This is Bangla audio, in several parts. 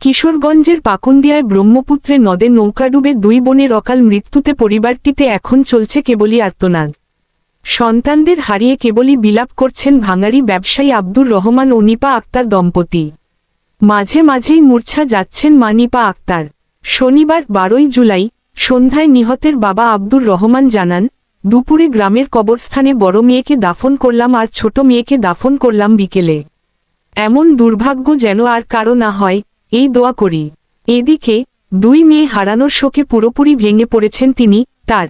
কিশোরগঞ্জের পাকুন্দিয়ায় ব্রহ্মপুত্রে নদে নৌকা ডুবে দুই বোনের অকাল মৃত্যুতে পরিবারটিতে এখন চলছে কেবলই আর্তনাদ। সন্তানদের হারিয়ে কেবলই বিলাপ করছেন ভাঙারি ব্যবসায়ী আব্দুর রহমান ও নিপা আক্তার দম্পতি। মাঝে মাঝেই মূর্ছা যাচ্ছেন মানিপা আক্তার। শনিবার বারোই জুলাই, সন্ধ্যায় নিহতের বাবা আব্দুর রহমান জানান, দুপুরে গ্রামের কবরস্থানে বড় মেয়েকে দাফন করলাম আর ছোট মেয়েকে দাফন করলাম বিকেলে। এমন দুর্ভাগ্য যেন আর কারও না হয় এই দোয়া করি। এদিকে দুই মেয়ে হারানোর শোকে পুরোপুরি ভেঙে পড়েছেন তিনি, তার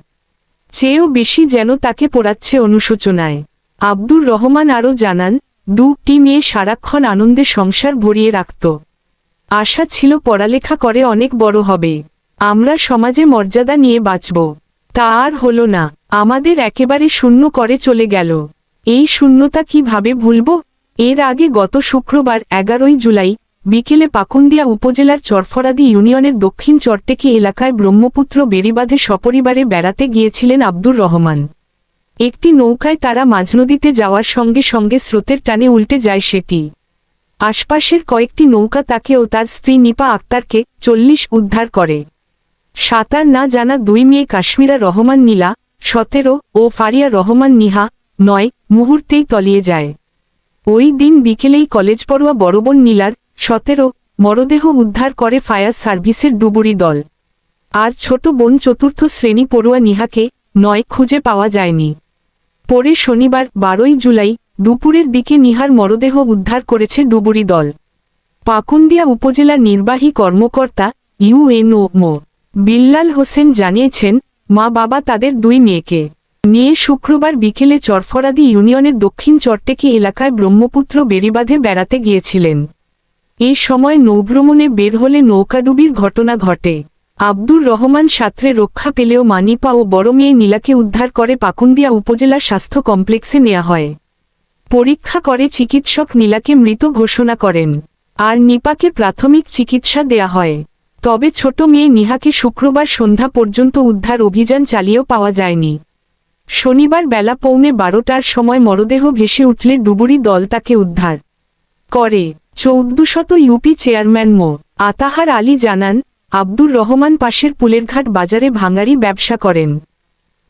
চেয়েও বেশি যেন তাকে পোড়াচ্ছে অনুশোচনায়। আব্দুর রহমান আরও জানান, দুটি মেয়ে সারাক্ষণ আনন্দে সংসার ভরিয়ে রাখত। আশা ছিল পড়ালেখা করে অনেক বড় হবে। আমরা সমাজে মর্যাদা নিয়ে বাঁচব। তা আর হল না, আমাদের একেবারে শূন্য করে চলে গেল। এই শূন্যতা কীভাবে ভুলব? এর আগে গত শুক্রবার এগারোই জুলাই বিকেলে পাকুন্দিয়া উপজেলার চরফরাদি ইউনিয়নের দক্ষিণ চরটেকি এলাকায় ব্রহ্মপুত্র বেড়িবাঁধে সপরিবারে বেড়াতে গিয়েছিলেন আব্দুর রহমান। একটি নৌকায় তারা মাঝনদীতে যাওয়ার সঙ্গে সঙ্গে স্রোতের টানে উল্টে যায় সেটি। আশপাশের কয়েকটি নৌকা তাকে ও তার স্ত্রী নিপা আক্তারকে চল্লিশ উদ্ধার করে। সাঁতার না জানা দুই মেয়ে কাশ্মীরা রহমান নীলা, সতেরো, ও ফারিয়া রহমান নিহা, নয়, মুহূর্তেই তলিয়ে যায়। ওই দিন বিকেলেই কলেজ পড়ুয়া বড়বন নীলার সতেরো, মরদেহ উদ্ধার করে ফায়ার সার্ভিসের ডুবুরি দল। আর ছোট বোন চতুর্থ শ্রেণি পড়ুয়া নিহাকে নয় খুঁজে পাওয়া যায়নি। পরে শনিবার বারোই জুলাই দুপুরের দিকে নিহার মরদেহ উদ্ধার করেছে ডুবুরি দল। পাকুন্দিয়া উপজেলা নির্বাহী কর্মকর্তা ইউএনও মো। বিল্লাল হোসেন জানিয়েছেন, মা বাবা তাদের দুই মেয়েকে নিয়ে শুক্রবার বিকেলে চরফরাদি ইউনিয়নের দক্ষিণ চরটেকি এলাকায় ব্রহ্মপুত্র বেড়িবাঁধে বেড়াতে গিয়েছিলেন। এই সময় নৌভ্রমণে বের হলে নৌকাডুবির ঘটনা ঘটে। আব্দুর রহমান সাঁতরে রক্ষা পেলেও মানিপা ও বড় মেয়ে নীলাকে উদ্ধার করে পাকুন্দিয়া উপজেলা স্বাস্থ্য কমপ্লেক্সে নেওয়া হয়। পরীক্ষা করে চিকিৎসক নীলাকে মৃত ঘোষণা করেন। আর নিপাকে প্রাথমিক চিকিৎসা দেয়া হয়। তবে ছোট মেয়ে নিহাকে শুক্রবার সন্ধ্যা পর্যন্ত উদ্ধার অভিযান চালিয়েও পাওয়া যায়নি। শনিবার বেলা পৌনে বারোটার সময় মরদেহ ভেসে উঠলে ডুবুরি দল তাকে উদ্ধার করে। চৌদ্দশত ইউপি চেয়ারম্যান মো. আতাহার আলী জানান, আব্দুর রহমান পাশের পুলেরঘাট বাজারে ভাঙারি ব্যবসা করেন।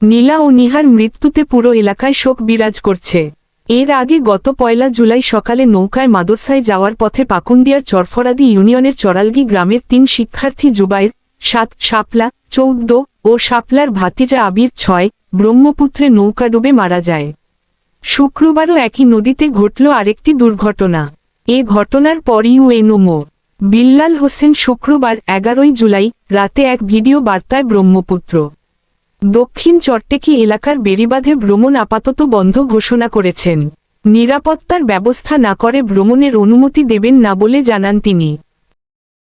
নীলা ও নিহার মৃত্যুতে পুরো এলাকায় শোক বিরাজ করছে। এর আগে গত পয়লা জুলাই সকালে নৌকায় মাদরসায় যাওয়ার পথে পাকুন্দিয়ার চরফরাদি ইউনিয়নের চরালগি গ্রামের তিন শিক্ষার্থী জুবাইর, সাত শাপলা, চৌদ্দ ও শাপলার ভাতিজা আবির ছয়, ব্রহ্মপুত্রে নৌকা ডুবে মারা যায়। শুক্রবারও একই নদীতে ঘটল আরেকটি দুর্ঘটনা। এ ঘটনার পরই ইউএনওমো বিল্লাল হোসেন শুক্রবার এগারোই জুলাই রাতে এক ভিডিও বার্তায় ব্রহ্মপুত্র। দক্ষিণ চট্টেকি এলাকার বেড়িবাঁধে ভ্রমণ আপাতত বন্ধ ঘোষণা করেছেন। নিরাপত্তার ব্যবস্থা না করে ভ্রমণের অনুমতি দেবেন না বলে জানান তিনি।